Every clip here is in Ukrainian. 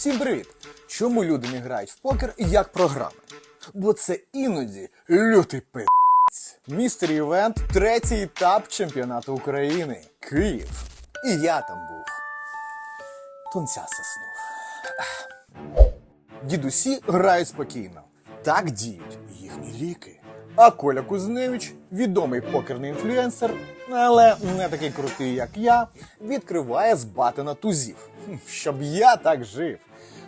Всім привіт! Чому люди не грають в покер як програми? Бо це іноді лютий пи***ць. Містер Івент, третій етап чемпіонату України. Київ. І я там був. Тонця заснув. Дідусі грають спокійно. Так діють їхні ліки. А Коля Кузневич, відомий покерний інфлюенсер, але не такий крутий, як я, відкриває з батина тузів. Щоб я так жив.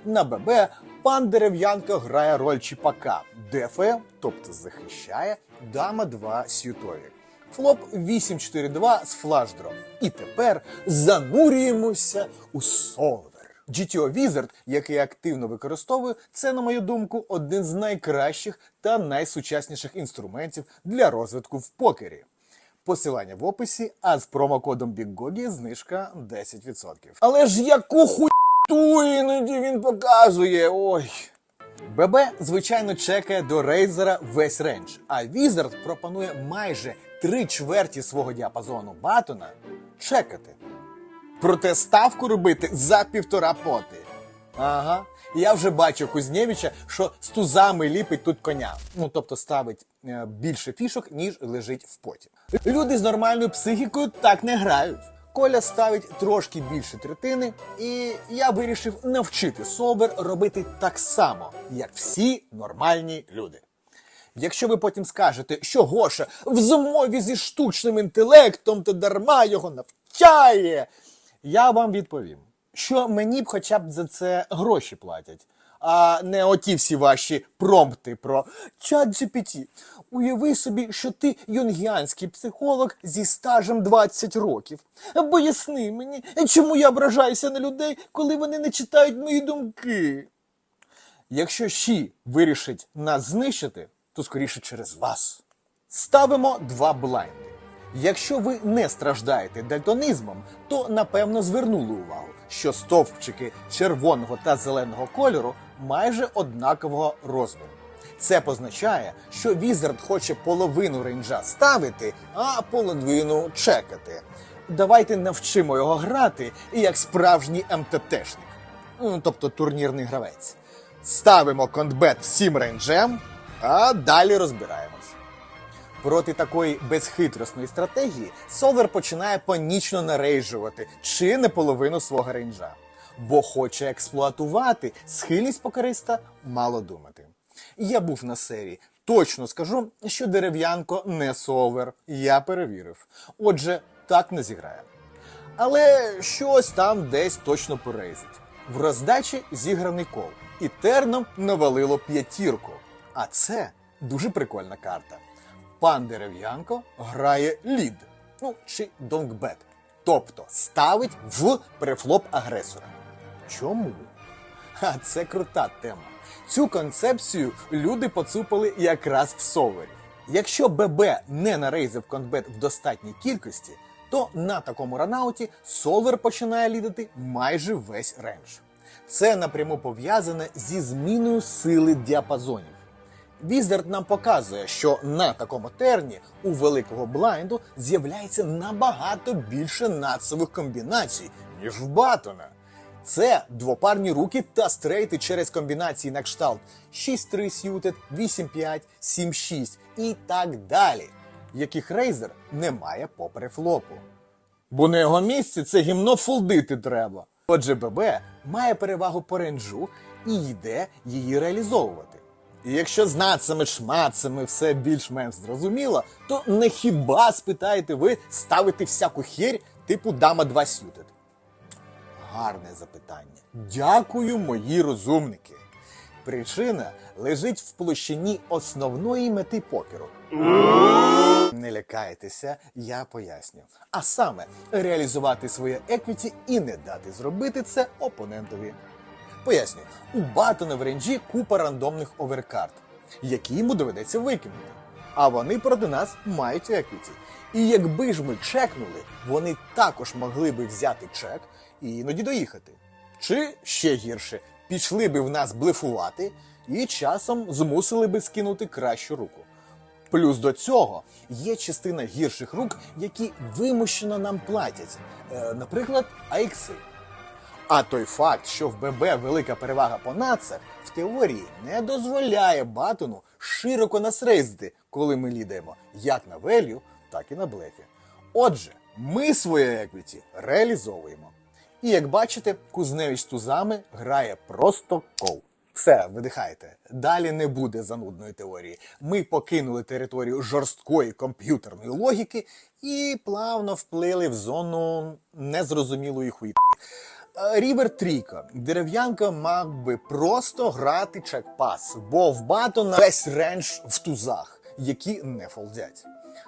На ББ пан Дерев'янко грає роль чіпака, ДФ, тобто захищає, дама 2 сютові. Флоп 8-4-2 з флашдром. І тепер занурюємося у солвер. GTO Wizard, який я активно використовую, це, на мою думку, один з найкращих та найсучасніших інструментів для розвитку в покері. Посилання в описі, а з промокодом BigGogi знижка 10%. Але ж яку хуйту іноді він показує. Ой. ББ, звичайно, чекає до рейзера весь рейндж, а Wizard пропонує майже три чверті свого діапазону батона чекати. Проте ставку робити за півтора поти. Ага. Я вже бачу Кузнєвича, що з тузами ліпить тут коня. Ну тобто ставить е, більше фішок, ніж лежить в поті. Люди з нормальною психікою так не грають. Коля ставить трошки більше третини, і я вирішив навчити Собер робити так само, як всі нормальні люди. Якщо ви потім скажете, що Гоша в змові зі штучним інтелектом, то дарма його навчає, я вам відповім, що мені б хоча б за це гроші платять, а не оті всі ваші промпти про чат GPT. Уяви собі, що ти юнгіанський психолог зі стажем 20 років. Поясни мені, чому я ображаюся на людей, коли вони не читають мої думки. Якщо Ші вирішить нас знищити, то скоріше через вас. Ставимо два блайнди. Якщо ви не страждаєте дальтонізмом, то напевно звернули увагу, що стовпчики червоного та зеленого кольору майже однакового розміру. Це позначає, що Візард хоче половину рейнджа ставити, а половину чекати. Давайте навчимо його грати як справжній МТТшник, ну, тобто турнірний гравець. Ставимо контбет всім рейнджем, а далі розбираємось. Проти такої безхитросної стратегії Солвер починає панічно нарейджувати чи не половину свого рейнджа, бо хоче експлуатувати схильність покериста мало думати. Я був на серії. Точно скажу, що дерев'янко не солвер. Я перевірив. Отже, так не зіграє. Але щось там десь точно порейзить. В роздачі зіграний кол, і терном навалило п'ятірку. А це дуже прикольна карта. Пан Дерев'янко грає лід, ну чи донгбет. Тобто ставить в префлоп агресора. Чому? А це крута тема. Цю концепцію люди поцупили якраз в совері. Якщо ББ не нарейзив контбет в достатній кількості, то на такому ранауті Солвер починає лідити майже весь рендж. Це напряму пов'язане зі зміною сили діапазонів. Візард нам показує, що на такому терні у великого блайнду з'являється набагато більше нацових комбінацій, ніж в Батона. Це двопарні руки та стрейти через комбінації на кшталт 6-3 сютед, 8-5, 7-6 і так далі, яких рейзер не має попри флопу. Бо на його місці це гімно фолдити треба. Отже, ББ має перевагу по ренджу і йде її реалізовувати. І якщо з нацами шмацами все більш-менш зрозуміло, то не хіба спитаєте ви ставити всяку херь типу дама 2 сютед? Гарне запитання. Дякую, мої розумники. Причина лежить в площині основної мети покеру. Не лякайтеся, я поясню. А саме реалізувати своє еквіті і не дати зробити це опонентові. Поясню, у Батона в ренджі купа рандомних оверкарт, які йому доведеться викинути. А вони проти нас мають еквіті. І якби ж ми чекнули, вони також могли би взяти чек і іноді доїхати. Чи ще гірше, пішли би в нас блефувати і часом змусили би скинути кращу руку. Плюс до цього є частина гірших рук, які вимушено нам платять. Е, наприклад, аікси. А той факт, що в ББ велика перевага по нацах, в теорії не дозволяє Батону широко нас рейзити, коли ми лідаємо як на велю, так і на блефі. Отже, ми своє еквіті реалізовуємо. І як бачите, Кузневич з тузами грає просто кол. Все, видихайте. Далі не буде занудної теорії. Ми покинули територію жорсткої комп'ютерної логіки і плавно вплили в зону незрозумілої хуйти. Е, Рівер Трійка. Дерев'янка мав би просто грати чекпас, бо в Батона весь рендж в тузах, які не фолдять.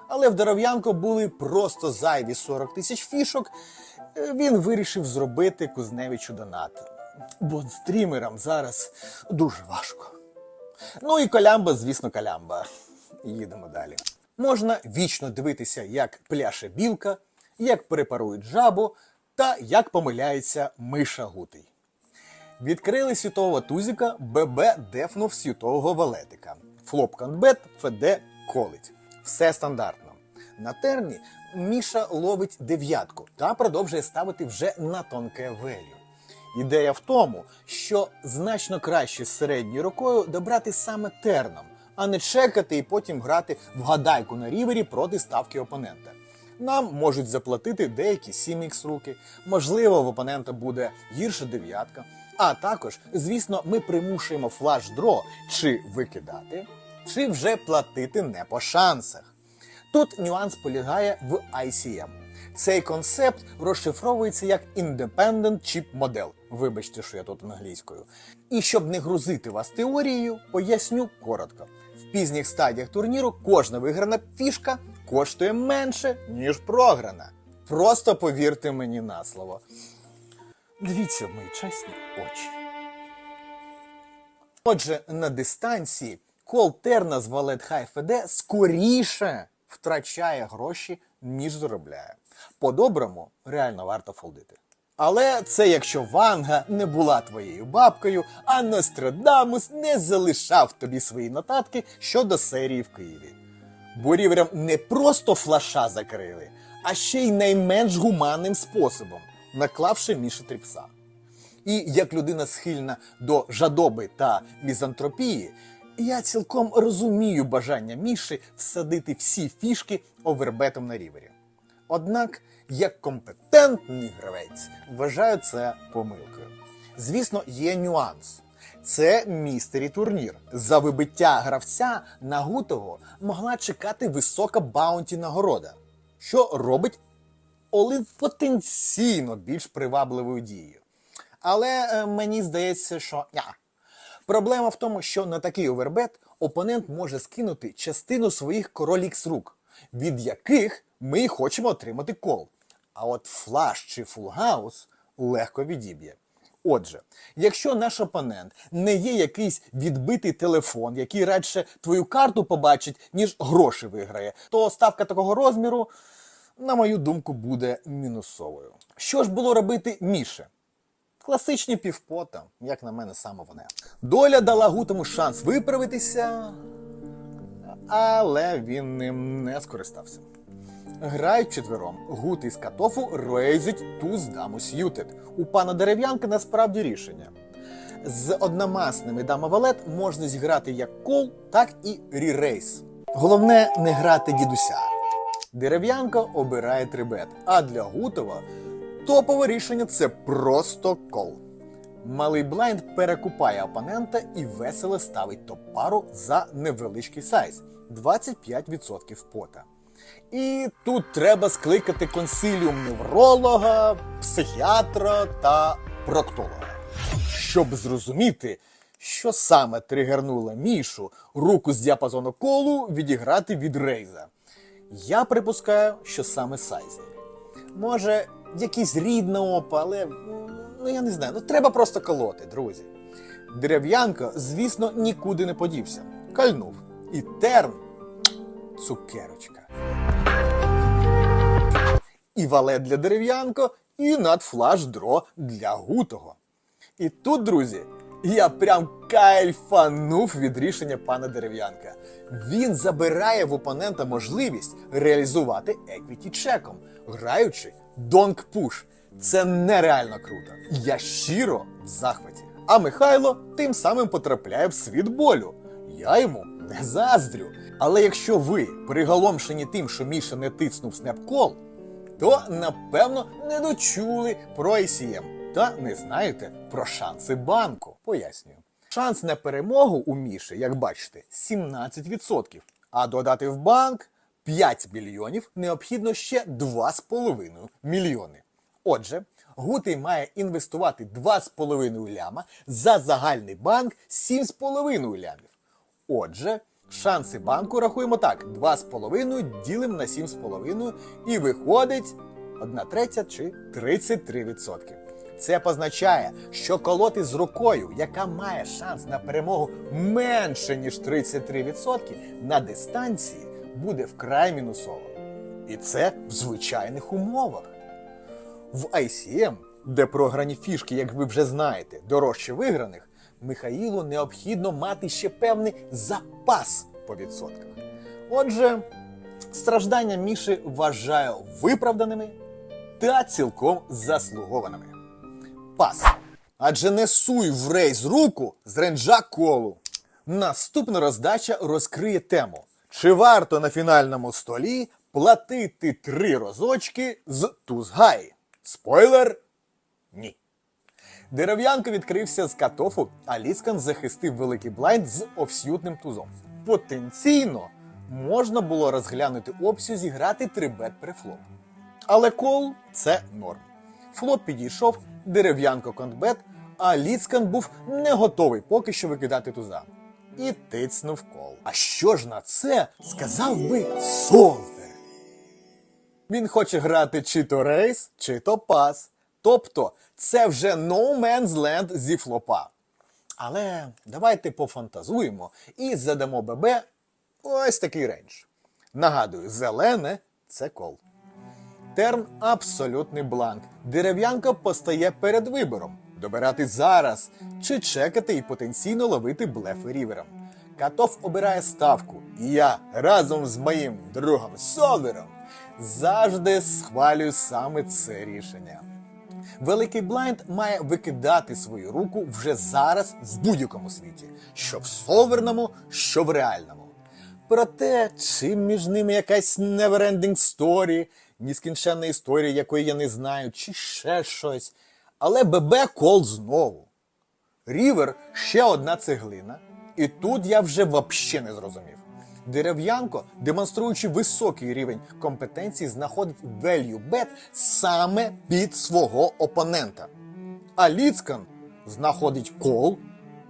Але в Дерев'янко були просто зайві 40 тисяч фішок. Він вирішив зробити Кузневичу донат. Бо стрімерам зараз дуже важко. Ну і колямба, звісно, колямба. Їдемо далі. Можна вічно дивитися, як пляше білка, як препарують жабу та як помиляється миша гутий. Відкрили світового тузіка, ББ дефнув світового валетика. Флоп конбет, ФД колить. Все стандартно. На терні Міша ловить дев'ятку та продовжує ставити вже на тонке велю. Ідея в тому, що значно краще з середньою рукою добрати саме терном, а не чекати і потім грати в гадайку на рівері проти ставки опонента. Нам можуть заплатити деякі 7х руки, можливо, в опонента буде гірша дев'ятка. А також, звісно, ми примушуємо флаш-дро чи викидати, чи вже платити не по шансах. Тут нюанс полягає в ICM. Цей концепт розшифровується як Independent Chip Model. Вибачте, що я тут англійською. І щоб не грузити вас теорією, поясню коротко. В пізніх стадіях турніру кожна виграна фішка коштує менше, ніж програна. Просто повірте мені на слово. Дивіться мої чесні очі. Отже, на дистанції кол терна з валет ФД скоріше втрачає гроші, ніж заробляє. По-доброму, реально варто фолдити. Але це якщо Ванга не була твоєю бабкою, а Нострадамус не залишав тобі свої нотатки щодо серії в Києві. Бо ріверам не просто флаша закрили, а ще й найменш гуманним способом, наклавши Міші Тріпса. І як людина схильна до жадоби та мізантропії, я цілком розумію бажання Міші всадити всі фішки овербетом на рівері. Однак, як компетентний гравець, вважаю це помилкою. Звісно, є нюанс. Це містері турнір. За вибиття гравця на Гутого могла чекати висока баунті нагорода, що робить Олин потенційно більш привабливою дією. Але е, мені здається, що ня. Проблема в тому, що на такий овербет опонент може скинути частину своїх король Х рук, від яких ми хочемо отримати кол. А от флаш чи фулгаус легко відіб'є. Отже, якщо наш опонент не є якийсь відбитий телефон, який радше твою карту побачить, ніж гроші виграє, то ставка такого розміру, на мою думку, буде мінусовою. Що ж було робити Міше? Класичні півпота, як на мене, саме вони. Доля дала Гутому шанс виправитися, але він ним не скористався. Грають четвером. Гут із Катофу рейзить туз даму с'ютед. У пана дерев'янка насправді рішення. З одномасними дама валет можна зіграти як кол, так і рірейс. Головне не грати дідуся. Дерев'янко обирає трибет, а для Гутова топове рішення це просто кол. Малий блайнд перекупає опонента і весело ставить топ-пару за невеличкий сайз 25% пота. І тут треба скликати консиліум невролога, психіатра та проктолога, щоб зрозуміти, що саме тригернуло Мішу руку з діапазону колу відіграти від рейза. Я припускаю, що саме сайзінг. Може, якийсь рідна опа, але ну я не знаю. Ну треба просто колоти, друзі. Дерев'янко, звісно, нікуди не подівся. Кальнув. І терн цукерочка. І валет для дерев'янко, і надфлаш дро для гутого. І тут, друзі, я прям кайфанув від рішення пана дерев'янка. Він забирає в опонента можливість реалізувати еквіті чеком, граючи донк пуш. Це нереально круто. Я щиро в захваті. А Михайло тим самим потрапляє в світ болю. Я йому не заздрю. Але якщо ви приголомшені тим, що Міша не тиснув снепкол, то напевно не дочули про ICM та не знаєте про шанси банку. Пояснюю. Шанс на перемогу у Міші, як бачите, 17%. А додати в банк 5 мільйонів необхідно ще 2,5 мільйони. Отже, Гутий має інвестувати 2,5 ляма за загальний банк 7,5 лямів. Отже, шанси банку рахуємо так: 2,5 ділимо на 7,5 і виходить 1 третя чи 33%. Це позначає, що колоти з рукою, яка має шанс на перемогу менше, ніж 33%, на дистанції буде вкрай мінусово. І це в звичайних умовах. В ICM, де програні фішки, як ви вже знаєте, дорожче виграних, Михаїлу необхідно мати ще певний запас по відсотках. Отже, страждання Міші вважаю виправданими та цілком заслугованими. Пас. Адже не суй в рейс руку з ренджа колу. Наступна роздача розкриє тему. Чи варто на фінальному столі платити три розочки з Тузгай? Спойлер ні. Дерев'янко відкрився з катофу, а Ліскан захистив великий блайнд з овсютним тузом. Потенційно можна було розглянути опцію зіграти трибет префлоп. Але кол це норм. Флоп підійшов, дерев'янко контбет, а Ліцкан був не готовий поки що викидати туза. І тицнув кол. А що ж на це сказав би Солвер? Він хоче грати чи то рейс, чи то пас. Тобто це вже no man's land зі флопа. Але давайте пофантазуємо і задамо ББ ось такий рейндж. Нагадую, зелене це кол. Терн абсолютний бланк. Дерев'янка постає перед вибором: добирати зараз чи чекати і потенційно ловити блефи рівером. Катов обирає ставку, і я разом з моїм другом Солвером завжди схвалюю саме це рішення. Великий блайнд має викидати свою руку вже зараз в будь-якому світі, що в солверному, що в реальному. Проте, чим між ними якась neverending story, нескінченна історія, якої я не знаю, чи ще щось. Але ББ кол знову. Рівер ще одна цеглина, і тут я вже вообще не зрозумів. Дерев'янко, демонструючи високий рівень компетенції, знаходить value bet саме під свого опонента. А Ліцкан знаходить кол,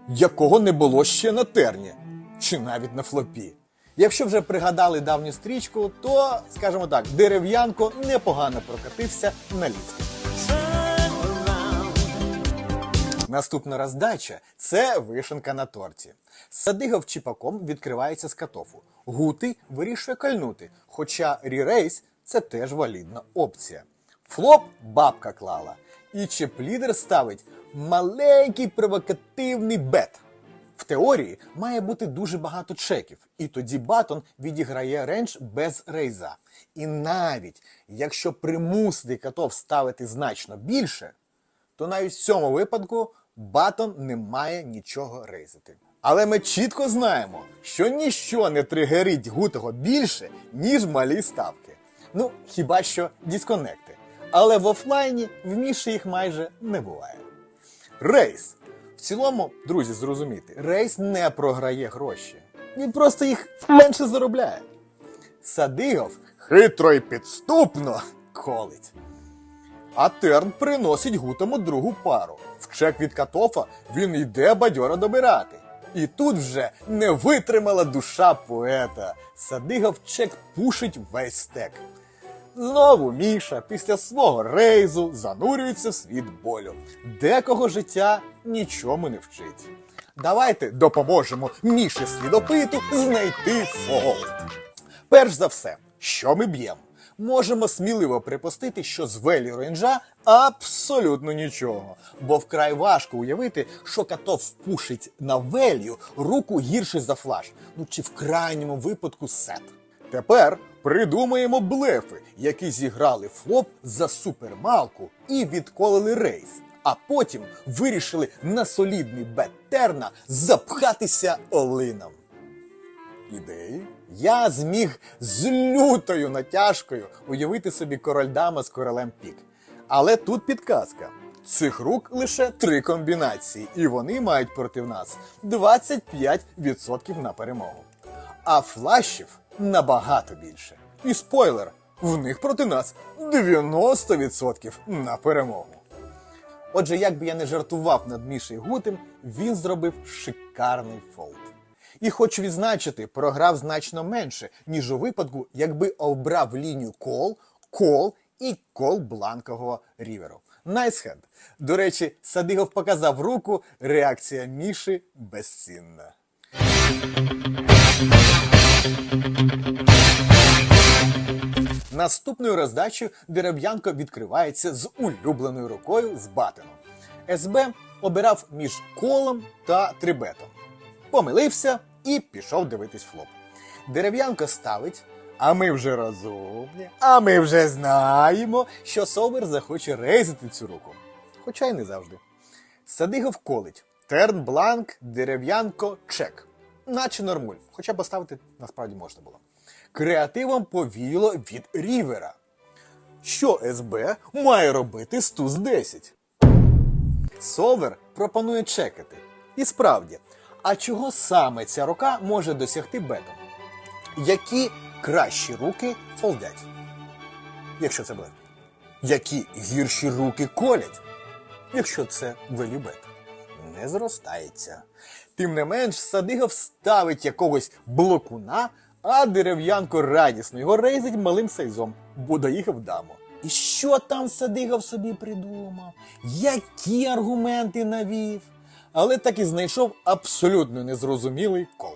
якого не було ще на терні, чи навіть на флопі. Якщо вже пригадали давню стрічку, то, скажімо так, дерев'янко непогано прокатився на Ліцкан. Наступна роздача це вишенка на торті. Садигов чіпаком відкривається з катофу. Гути вирішує кальнути, хоча рірейс це теж валідна опція. Флоп бабка клала. І чеплідер ставить маленький провокативний бет. В теорії має бути дуже багато чеків, і тоді батон відіграє рендж без рейза. І навіть якщо примусити катов ставити значно більше, то навіть в цьому випадку батон не має нічого рейзити. Але ми чітко знаємо, що ніщо не тригерить гутого більше, ніж малі ставки. Ну, хіба що дисконекти. Але в офлайні в Міші їх майже не буває. Рейс. В цілому, друзі, зрозумійте, рейс не програє гроші. Він просто їх менше заробляє. Садигов хитро і підступно колить. А Терн приносить гутому другу пару. В чек від Катофа він йде бадьоро добирати. І тут вже не витримала душа поета. Садигов чек пушить весь стек. Знову Міша після свого рейзу занурюється в світ болю. Декого життя нічому не вчить. Давайте допоможемо Міші слідопиту знайти фолт. Перш за все, що ми б'ємо? Можемо сміливо припустити, що з велі рейнджа абсолютно нічого, бо вкрай важко уявити, що катов впушить на велію руку гірше за флаш, ну чи в крайньому випадку сет. Тепер Придумаємо блефи, які зіграли флоп за супермалку і відколили рейс. А потім вирішили на солідний бет Терна запхатися олином. Ідеї? Я зміг з лютою натяжкою уявити собі король дама з королем пік. Але тут підказка. Цих рук лише три комбінації, і вони мають проти нас 25% на перемогу. А флашів набагато більше. І спойлер, в них проти нас 90% на перемогу. Отже, як би я не жартував над Мішею Гутем, він зробив шикарний фолд. І хочу відзначити, програв значно менше, ніж у випадку, якби обрав лінію кол, кол і кол бланкового ріверу. Найсхед. До речі, Садигов показав руку, реакція Міші безцінна. Наступною роздачею Дерев'янко відкривається з улюбленою рукою з батином. СБ обирав між колом та трибетом. Помилився і пішов дивитись флоп. Дерев'янко ставить, а ми вже розумні, а ми вже знаємо, що Совер захоче рейзити цю руку. Хоча й не завжди. Садигов колить. Терн бланк, дерев'янко, чек. Наче нормуль, хоча поставити насправді можна було. Креативом повіяло від рівера. Що СБ має робити з туз 10? Совер пропонує чекати. І справді, а чого саме ця рука може досягти бетом? Які кращі руки фолдять? Якщо це блеф. Які гірші руки колять? Якщо це велюбет. Не зростається. Тим не менш, Садигов ставить якогось блокуна, а дерев'янко радісно його рейзить малим сайзом, бо доїхав дамо. І що там Садигов собі придумав? Які аргументи навів? Але так і знайшов абсолютно незрозумілий кол.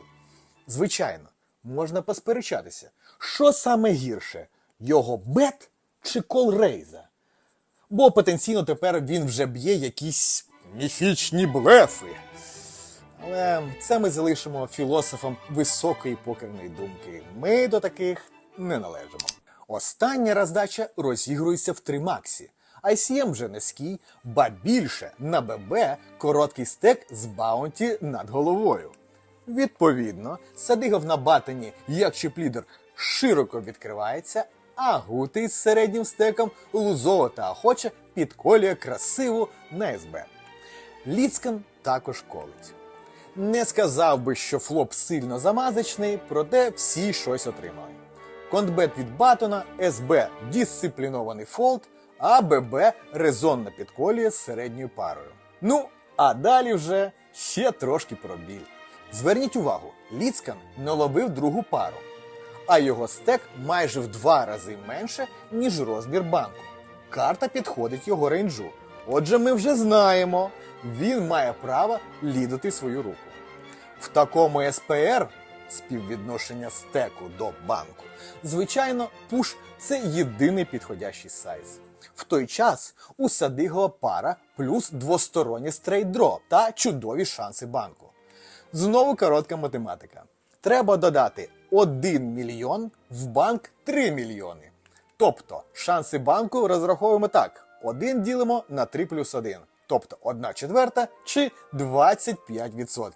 Звичайно, можна посперечатися, що саме гірше його бет чи кол рейза? Бо потенційно тепер він вже б'є якісь міфічні блефи. Але це ми залишимо філософам високої покерної думки. Ми до таких не належимо. Остання роздача розігрується в тримаксі. ICM вже низький, ба більше на ББ короткий стек з баунті над головою. Відповідно, Садигов на батані, як чіплідер, широко відкривається, а гутий з середнім стеком лузово та охоче підколює красиву на СБ. Ліцкан також колить. Не сказав би, що флоп сильно замазочний, проте всі щось отримали. Контбет від Батона, СБ дисциплінований фолд, а ББ резонно підколює з середньою парою. Ну, а далі вже ще трошки про біль. Зверніть увагу, Ліцкан не ловив другу пару, а його стек майже в два рази менше, ніж розмір банку. Карта підходить його рейнджу. Отже, ми вже знаємо, він має право лідати свою руку. В такому СПР співвідношення стеку до банку. Звичайно, пуш це єдиний підходящий сайз. В той час у Садигова пара плюс двосторонній стрейдро та чудові шанси банку. Знову коротка математика. Треба додати 1 мільйон в банк 3 мільйони. Тобто шанси банку розраховуємо так: 1 ділимо на 3 плюс 1, тобто 1 четверта чи 25%.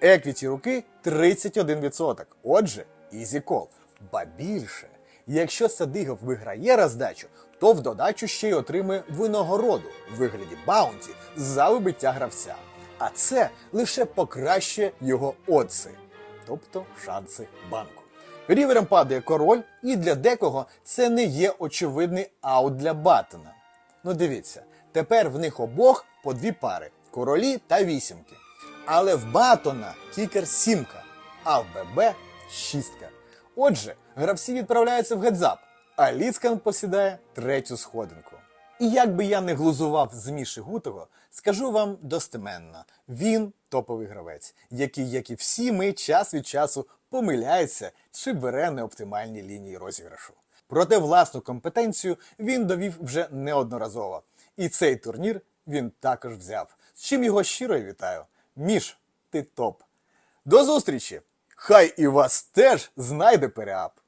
Еквіті руки 31%. Отже, easy call. Ба більше, якщо Садигов виграє роздачу, то в додачу ще й отримує винагороду в вигляді баунті за вибиття гравця. А це лише покращує його одси, тобто шанси банку. Рівером падає король, і для декого це не є очевидний аут для Баттена. Ну дивіться, тепер в них обох по дві пари королі та вісімки. Але в Батона кікер сімка, а в ББ шістка. Отже, гравці відправляються в гедзап, а Ліцкан посідає третю сходинку. І як би я не глузував з Міші Гутова, скажу вам достеменно, він топовий гравець, який, як і всі ми, час від часу помиляється чи бере неоптимальні лінії розіграшу. Проте власну компетенцію він довів вже неодноразово. І цей турнір він також взяв. З чим його щиро вітаю. Міш, ти топ. До зустрічі! Хай і вас теж знайде переап.